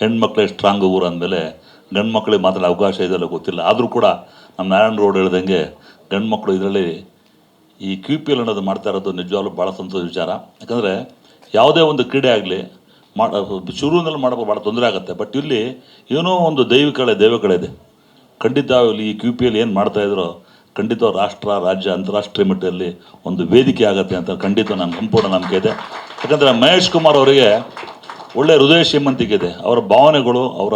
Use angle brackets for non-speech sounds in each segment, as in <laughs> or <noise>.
ಹೆಣ್ಮಕ್ಳೇ ಸ್ಟ್ರಾಂಗ್ ಊರು ಅಂದಮೇಲೆ ಗಂಡು ಮಕ್ಕಳಿಗೆ ಮಾತ್ರ ಅವಕಾಶ ಇದೆಲ್ಲ ಗೊತ್ತಿಲ್ಲ. ಆದರೂ ಕೂಡ ನಮ್ಮ ನಾರಾಯಣ ರೋಡ್ ಹೇಳ್ದಂಗೆ ಗಂಡು ಮಕ್ಕಳು ಇದರಲ್ಲಿ ಈ ಕ್ಯೂ ಪಿ ಎಲ್ ಅನ್ನೋದು ಮಾಡ್ತಾ ಇರೋದು ನಿಜವಾಗ್ಲೂ ಭಾಳ ಸಂತೋಷ ವಿಚಾರ. ಯಾಕಂದರೆ ಯಾವುದೇ ಒಂದು ಕ್ರೀಡೆ ಆಗಲಿ ಮಾಡ ಶುರುವಿನಲ್ಲಿ ಮಾಡೋದು ಭಾಳ ತೊಂದರೆ ಆಗುತ್ತೆ. ಬಟ್ ಇಲ್ಲಿ ಏನೋ ಒಂದು ದೈವಿಕಳೆ ದೈವಕಳೆ ಇದೆ. ಖಂಡಿತ ಇಲ್ಲಿ ಈ ಕ್ಯೂ ಪಿ ಎಲ್ ಏನು ಮಾಡ್ತಾಯಿದ್ರು ಖಂಡಿತ ರಾಷ್ಟ್ರ, ರಾಜ್ಯ, ಅಂತಾರಾಷ್ಟ್ರೀಯ ಮಟ್ಟದಲ್ಲಿ ಒಂದು ವೇದಿಕೆ ಆಗುತ್ತೆ ಅಂತ ಖಂಡಿತ ನಾನು ಸಂಪೂರ್ಣ ನಂಬಿಕೆ ಇದೆ. ಯಾಕಂದರೆ ಮಹೇಶ್ ಕುಮಾರ್ ಅವರಿಗೆ ಒಳ್ಳೆ ಹೃದಯ ಶ್ರೀಮಂತಿಕೆ ಇದೆ ಅವರ ಭಾವನೆಗಳು, ಅವರ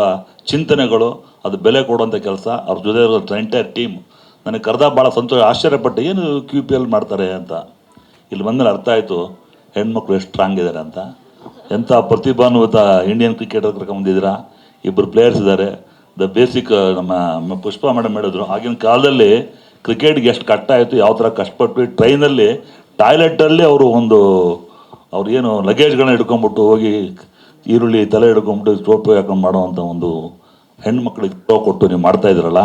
ಚಿಂತನೆಗಳು, ಅದು ಬೆಲೆ ಕೊಡುವಂಥ ಕೆಲಸ. ಅವ್ರ ಜೊತೆ ಇರೋ ಎಂಟೈರ್ ಟೀಮ್ ನನಗೆ ಕರೆದ ಭಾಳ ಸಂತೋಷ, ಆಶ್ಚರ್ಯಪಟ್ಟು ಏನು ಕ್ಯೂ ಪಿ ಎಲ್ ಮಾಡ್ತಾರೆ ಅಂತ. ಇಲ್ಲಿ ಬಂದಮೇಲೆ ಅರ್ಥ ಆಯಿತು, ಹೆಣ್ಮಕ್ಳು ಎಷ್ಟು ಸ್ಟ್ರಾಂಗ್ ಇದ್ದಾರೆ ಅಂತ. ಎಂಥ ಪ್ರತಿಭಾನ್ವಿತ ಇಂಡಿಯನ್ ಕ್ರಿಕೆಟರ್ ಕರ್ಕೊಂಬಂದಿದ್ದೀರಾ? ಇಬ್ಬರು ಪ್ಲೇಯರ್ಸ್ ಇದ್ದಾರೆ. ದ ಬೇಸಿಕ್ ನಮ್ಮ ಪುಷ್ಪ ಮೇಡಮ್ ಹೇಳಿದ್ರು, ಆಗಿನ ಕಾಲದಲ್ಲಿ ಕ್ರಿಕೆಟ್ಗೆ ಎಷ್ಟು ಕಷ್ಟ ಆಯಿತು, ಯಾವ ಥರ ಕಷ್ಟಪಟ್ಟು ಟ್ರೈನಲ್ಲಿ ಟಾಯ್ಲೆಟಲ್ಲಿ ಅವರು ಒಂದು, ಅವ್ರು ಏನು ಲಗೇಜ್ಗಳನ್ನ ಹಿಡ್ಕೊಂಬಿಟ್ಟು ಹೋಗಿ ಈರುಳ್ಳಿ ತಲೆ ಹಿಡ್ಕೊಂಬಿಟ್ಟು ಸೋಪು ಹಾಕೊಂಡು ಮಾಡುವಂಥ ಒಂದು ಹೆಣ್ಮಕ್ಳಿಗೆ ಕೊಟ್ಟು ನೀವು ಮಾಡ್ತಾ ಇದ್ರಲ್ಲ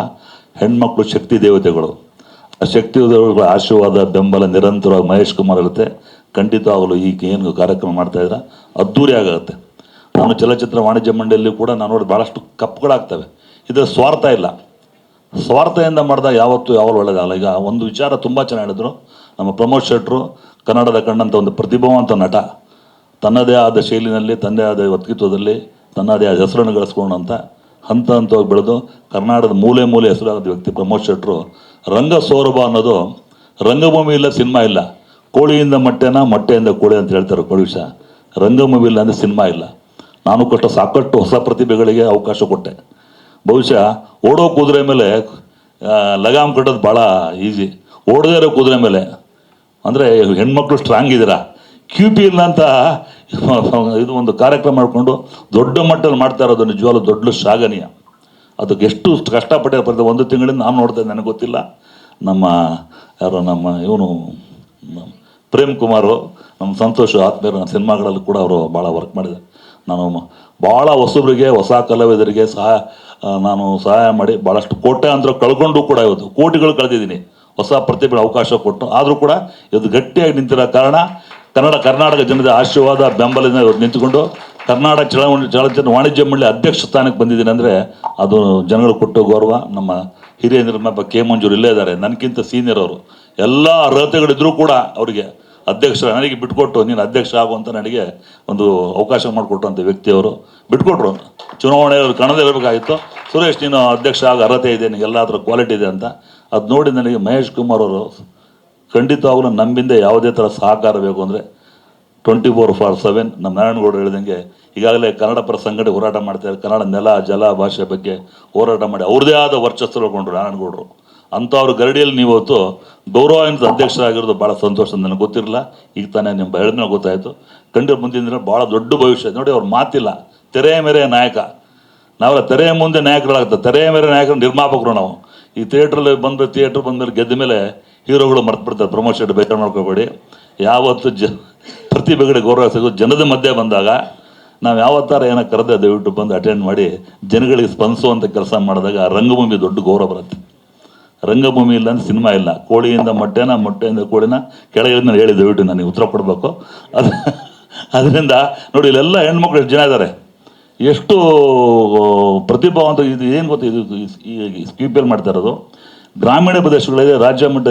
ಹೆಣ್ಮಕ್ಳು ಶಕ್ತಿ ದೇವತೆಗಳು. ಆ ಶಕ್ತಿ ದೇವತೆಗಳ ಆಶೀರ್ವಾದ, ಬೆಂಬಲ ನಿರಂತರವಾಗಿ ಮಹೇಶ್ ಕುಮಾರ್ ಇರುತ್ತೆ ಅವಳು ಈ ಏನು ಕಾರ್ಯಕ್ರಮ ಮಾಡ್ತಾ ಇದ್ರೆ ಅದ್ಧೂರಿ ಆಗುತ್ತೆ. ನಾನು ಚಲನಚಿತ್ರ ವಾಣಿಜ್ಯ ಮಂಡಳಿಯಲ್ಲಿ ಕೂಡ ನಾನು ನೋಡಿ ಭಾಳಷ್ಟು ಕಪ್ಗಳಾಗ್ತವೆ. ಇದರ ಸ್ವಾರ್ಥ ಇಲ್ಲ. ಸ್ವಾರ್ಥದಿಂದ ಮಾಡಿದಾಗ ಯಾವತ್ತೂ ಯಾವಾಗ ಒಳ್ಳೆಯದಾಗಲ್ಲ ಈಗ ಒಂದು ವಿಚಾರ ತುಂಬ ಚೆನ್ನಾಗಿ ಹೇಳಿದ್ರು. ನಮ್ಮ ಪ್ರಮೋದ್ ಶೆಟ್ರು, ಕನ್ನಡದ ಕಂಡಂಥ ಒಂದು ಪ್ರತಿಭಾವಂತ ನಟ. ತನ್ನದೇ ಆದ ಶೈಲಿನಲ್ಲಿ, ತನ್ನದೇ ಆದ ವ್ಯಕ್ತಿತ್ವದಲ್ಲಿ, ತನ್ನದೇ ಆದ ಹೆಸರನ್ನು ಅಂತ ಹಂತ ಹಂತವಾಗಿ ಬೆಳೆದು ಕರ್ನಾಟಕದ ಮೂಲೆ ಮೂಲೆ ಹೆಸರಾದ ವ್ಯಕ್ತಿ ಪ್ರಮೋದ್ ಶೆಟ್ರು ರಂಗ ಸೌರಭ ಅನ್ನೋದು ರಂಗಭೂಮಿ ಇಲ್ಲ, ಸಿನಿಮಾ ಇಲ್ಲ. ಕೋಳಿಯಿಂದ ಮೊಟ್ಟೆನ, ಮೊಟ್ಟೆಯಿಂದ ಕೋಳಿ ಅಂತ ಹೇಳ್ತಾರೆ ವಿಷಯ ರಂಗಭೂಮಿ ಇಲ್ಲ ಅಂದರೆ ಸಿನಿಮಾ ಇಲ್ಲ. ನಾನು ಕೊಟ್ಟ ಸಾಕಷ್ಟು ಹೊಸ ಪ್ರತಿಭೆಗಳಿಗೆ ಅವಕಾಶ ಕೊಟ್ಟೆ. ಬಹುಶಃ ಓಡೋ ಕುದುರೆ ಮೇಲೆ ಲಗಾಮ್ ಕಟ್ಟೋದು ಭಾಳ ಈಸಿ. ಓಡದೇ ಇರೋ ಕುದುರೆ ಮೇಲೆ. ಅಂದರೆ ಹೆಣ್ಮಕ್ಳು ಸ್ಟ್ರಾಂಗ್ ಇದ್ದೀರಾ? ಕ್ಯೂ ಪಿ ಇಲ್ಲ ಅಂತ <laughs> ಇದು ಒಂದು ಕಾರ್ಯಕ್ರಮ ಮಾಡಿಕೊಂಡು ದೊಡ್ಡ ಮಟ್ಟದಲ್ಲಿ ಮಾಡ್ತಾ ಇರೋದು ನಿಜವಾಗ್ಲೂ ದೊಡ್ಡ ಶ್ಲಾಘನೀಯ. ಅದಕ್ಕೆ ಎಷ್ಟು ಕಷ್ಟಪಟ್ಟಿರೋ ಒಂದು ತಿಂಗಳಿಂದ ನಾನು ನೋಡ್ತೇನೆ ನನಗೆ ಗೊತ್ತಿಲ್ಲ. ನಮ್ಮ ಯಾರು ನಮ್ಮ ಇವನು ಪ್ರೇಮ್ ಕುಮಾರು, ನಮ್ಮ ಸಂತೋಷ ಆತ್ಮೀಯರು ನನ್ನ ಸಿನಿಮಾಗಳಲ್ಲಿ ಕೂಡ ಅವರು ಭಾಳ ವರ್ಕ್ ಮಾಡಿದೆ ನಾನು ಭಾಳ ಹೊಸಬರಿಗೆ, ಹೊಸ ಕಲಾವಿದರಿಗೆ ಸಹಾಯ ನಾನು ಸಹಾಯ ಮಾಡಿ ಭಾಳಷ್ಟು ಕೋಟೆ ಅಂದ್ರೆ ಕಳ್ಕೊಂಡು ಕೂಡ ಇವತ್ತು ಕೋಟಿಗಳು ಕಳೆದಿದ್ದೀನಿ. ಹೊಸ ಪ್ರತಿಭೆ ಅವಕಾಶ ಕೊಟ್ಟು. ಆದರೂ ಕೂಡ ಇವತ್ತು ಗಟ್ಟಿಯಾಗಿ ನಿಂತಿರೋ ಕಾರಣ ಕನ್ನಡ ಕರ್ನಾಟಕ ಜನದ ಆಶೀರ್ವಾದ, ಬೆಂಬಲದಿಂದ ಇವತ್ತು ನಿಂತುಕೊಂಡು ಕರ್ನಾಟಕ ಚಳವಣಿ ಚಲನಚಿತ್ರ ವಾಣಿಜ್ಯ ಮಂಡಳಿ ಅಧ್ಯಕ್ಷ ಸ್ಥಾನಕ್ಕೆ ಬಂದಿದ್ದೀನಿ ಅಂದರೆ ಅದು ಜನಗಳು ಕೊಟ್ಟು ಗೌರವ. ನಮ್ಮ ಹಿರಿಯ ಕೆ ಮಂಜೂರು ಇಲ್ಲೇ ಇದ್ದಾರೆ. ನನಗಿಂತ ಸೀನಿಯರ್ ಅವರು. ಎಲ್ಲ ಅರ್ಹತೆಗಳಿದ್ರೂ ಕೂಡ ಅವರಿಗೆ ಅಧ್ಯಕ್ಷ ನನಗೆ ಬಿಟ್ಕೊಟ್ಟು, ನೀನು ಅಧ್ಯಕ್ಷ ಆಗುವಂಥ ಅಂತ ನನಗೆ ಒಂದು ಅವಕಾಶ ಮಾಡಿಕೊಟ್ಟಂಥ ವ್ಯಕ್ತಿಯವರು ಬಿಟ್ಕೊಟ್ರು. ಚುನಾವಣೆ ಕಣದೇ ಇರಬೇಕಾಗಿತ್ತು. ಸುರೇಶ್, ನೀನು ಅಧ್ಯಕ್ಷ ಆಗ ಅರ್ಹತೆ ಇದೆ ನಿನಗೆಲ್ಲ ಅದರ ಕ್ವಾಲಿಟಿ ಇದೆ ಅಂತ. ಅದು ನೋಡಿ ನನಗೆ ಮಹೇಶ್ ಕುಮಾರ್ ಅವರು ಖಂಡಿತವಾಗ್ಲೂ ನಮ್ಮಿಂದ ಯಾವುದೇ ಥರ ಸಹಕಾರ ಬೇಕು ಅಂದರೆ ಟ್ವೆಂಟಿ ಫೋರ್ ಫಾರ್ ಸೆವೆನ್ ನಮ್ಮ ನಾರಾಯಣಗೌಡರು ಹೇಳಿದಂಗೆ ಈಗಾಗಲೇ ಕನ್ನಡ ಪರ ಸಂಘಟನೆ ಹೋರಾಟ ಮಾಡ್ತಾರೆ ಕನ್ನಡ ನೆಲ, ಜಲ, ಭಾಷೆ ಬಗ್ಗೆ ಹೋರಾಟ ಮಾಡಿ ಅವ್ರದೇ ಆದ ವರ್ಚಸ್ಸು ಹೇಳ್ಕೊಂಡ್ರು ನಾರಾಯಣಗೌಡರು ಅಂಥವ್ರ ಗರಡಿಯಲ್ಲಿ ನೀವು ಗೌರವಾನ್ವಿತ ಅಧ್ಯಕ್ಷರಾಗಿರೋದು ಭಾಳ ಸಂತೋಷ ನನಗೆ ಗೊತ್ತಿರಲಿಲ್ಲ ಈಗ ತಾನೇ ನಿಮ್ಮ ಹೇಳಿದ್ಮೇಲೆ ಗೊತ್ತಾಯಿತು. ಕಂಡು ಮುಂದಿನ ದಿನ ಭಾಳ ದೊಡ್ಡ ಭವಿಷ್ಯ. ನೋಡಿ ಅವ್ರ ಮಾತಿಲ್ಲ. ತೆರೆಯ ಮೇರೆ ನಾಯಕ. ನಾವೆಲ್ಲ ತೆರೆಯ ಮುಂದೆ ನಾಯಕರಾಗ್ತದೆ ತೆರೆಯ ಮೇಲೆ ನಾಯಕರು ನಿರ್ಮಾಪಕರು ನಾವು. ಈ ಥಿಯೇಟ್ರಲ್ಲಿ ಬಂದ ಥಿಯೇಟ್ರ್ ಬಂದ್ಮೇಲೆ ಗೆದ್ದ ಮೇಲೆ ಹೀರೋಗಳು ಮರ್ತು ಬಿಡ್ತಾರೆ ಪ್ರಮೋಷನ್ ಬೇಕಾದ್ರೆ ಮಾಡ್ಕೋಬೇಡಿ. ಯಾವತ್ತು ಜ, ಪ್ರತಿಭೆಗಳಿಗೆ ಗೌರವ ಸಿಗೋ ಜನದ ಮಧ್ಯೆ ಬಂದಾಗ ನಾವು ಯಾವತ್ತಾರ ಏನೋ ಕರೆದ ದಯವಿಟ್ಟು ಬಂದು ಅಟೆಂಡ್ ಮಾಡಿ, ಜನಗಳಿಗೆ ಸ್ಪಂದಿಸುವಂಥ ಕೆಲಸ ಮಾಡಿದಾಗ ರಂಗಭೂಮಿ ದೊಡ್ಡ ಗೌರವ ಬರುತ್ತೆ. ರಂಗಭೂಮಿ ಇಲ್ಲ ಅಂದ್ರೆ ಸಿನಿಮಾ ಇಲ್ಲ. ಕೋಳಿಯಿಂದ ಮೊಟ್ಟೆನ, ಮೊಟ್ಟೆಯಿಂದ ಕೋಳಿನ ಕೆಳಗಿಳಿದ ಹೇಳಿ ದಯವಿಟ್ಟು ನನಗೆ ಉತ್ತರ ಕೊಡಬೇಕು. ಅದು, ಅದರಿಂದ ನೋಡಿ ಇಲ್ಲೆಲ್ಲ ಹೆಣ್ಮಕ್ಳು ಜನ ಇದ್ದಾರೆ ಎಷ್ಟು, ಪ್ರತಿಭಾವಂತ ಇದು ಏನು ಗೊತ್ತಾ, ಇದು ಈ ಸ್ಕೀಪಲ್ಲಿ ಮಾಡ್ತಾ ಇರೋದು. ಗ್ರಾಮೀಣ ಪ್ರದೇಶಗಳಲ್ಲಿ, ರಾಜ್ಯ ಮಟ್ಟ,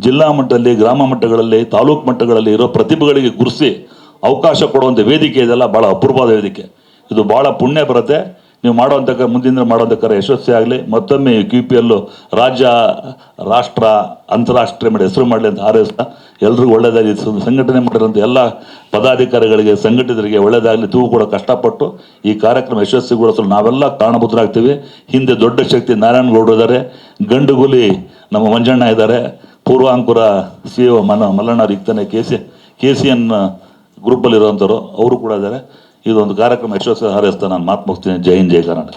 ಜಿಲ್ಲಾ ಮಟ್ಟದಲ್ಲಿ, ಗ್ರಾಮ ಮಟ್ಟಗಳಲ್ಲಿ, ತಾಲೂಕು ಮಟ್ಟಗಳಲ್ಲಿ ಇರೋ ಪ್ರತಿಭೆಗಳಿಗೆ ಗುರುಸಿ ಅವಕಾಶ ಕೊಡುವಂಥ ವೇದಿಕೆ ಇದೆಲ್ಲ ಭಾಳ ಅಪೂರ್ವವಾದ ವೇದಿಕೆ. ಇದು ಭಾಳ ಪುಣ್ಯ ಬರುತ್ತೆ. ನೀವು ಮಾಡುವಂಥ ಮುಂದಿನ ದಿನ ಮಾಡುವಂಥ ಕಾರ್ಯ ಯಶಸ್ವಿ ಆಗಲಿ. ಮತ್ತೊಮ್ಮೆ ಕ್ಯೂ ಪಿ ಎಲ್ಲು ರಾಜ್ಯ, ರಾಷ್ಟ್ರ, ಅಂತಾರಾಷ್ಟ್ರೀಯ ಮಟ್ಟ ಹೆಸರು ಮಾಡಲಿ ಅಂತ ಹಾರೈಸ್ತಾ ಎಲ್ರಿಗೂ ಒಳ್ಳೆಯದಾಗಿ ಸಂಘಟನೆ ಮಾಡಿರೋಂಥ ಎಲ್ಲ ಪದಾಧಿಕಾರಿಗಳಿಗೆ, ಸಂಘಟಿತರಿಗೆ ಒಳ್ಳೆಯದಾಗಲಿ ತೂ ಕೂಡ ಕಷ್ಟಪಟ್ಟು ಈ ಕಾರ್ಯಕ್ರಮ ಯಶಸ್ವಿಗೊಳಿಸಲು ನಾವೆಲ್ಲ ಕಾರಣಭೂತರಾಗ್ತೀವಿ. ಹಿಂದೆ ದೊಡ್ಡ ಶಕ್ತಿ ನಾರಾಯಣಗೌಡರು ಇದ್ದಾರೆ ಗಂಡುಗುಲಿ ನಮ್ಮ ಮಂಜಣ್ಣ ಇದ್ದಾರೆ ಪೂರ್ವಾಂಕುರ ಸಿ ಒ ಮನ Mallanna ಇಕ್ತಾನೆ K C K C N ಗ್ರೂಪಲ್ಲಿರುವಂಥವ್ರು ಅವರು ಕೂಡ ಇದ್ದಾರೆ ಇದೊಂದು ಕಾರ್ಯಕ್ರಮ ಯಶಸ್ವಿ ಹಾರೈಸ್ತಾ ನಾನು ಮಾತು ಮುಗಿಸ್ತೀನಿ ಜೈ ಹಿಂದ್ ಜೈ ಕರ್ನಾಟಕ.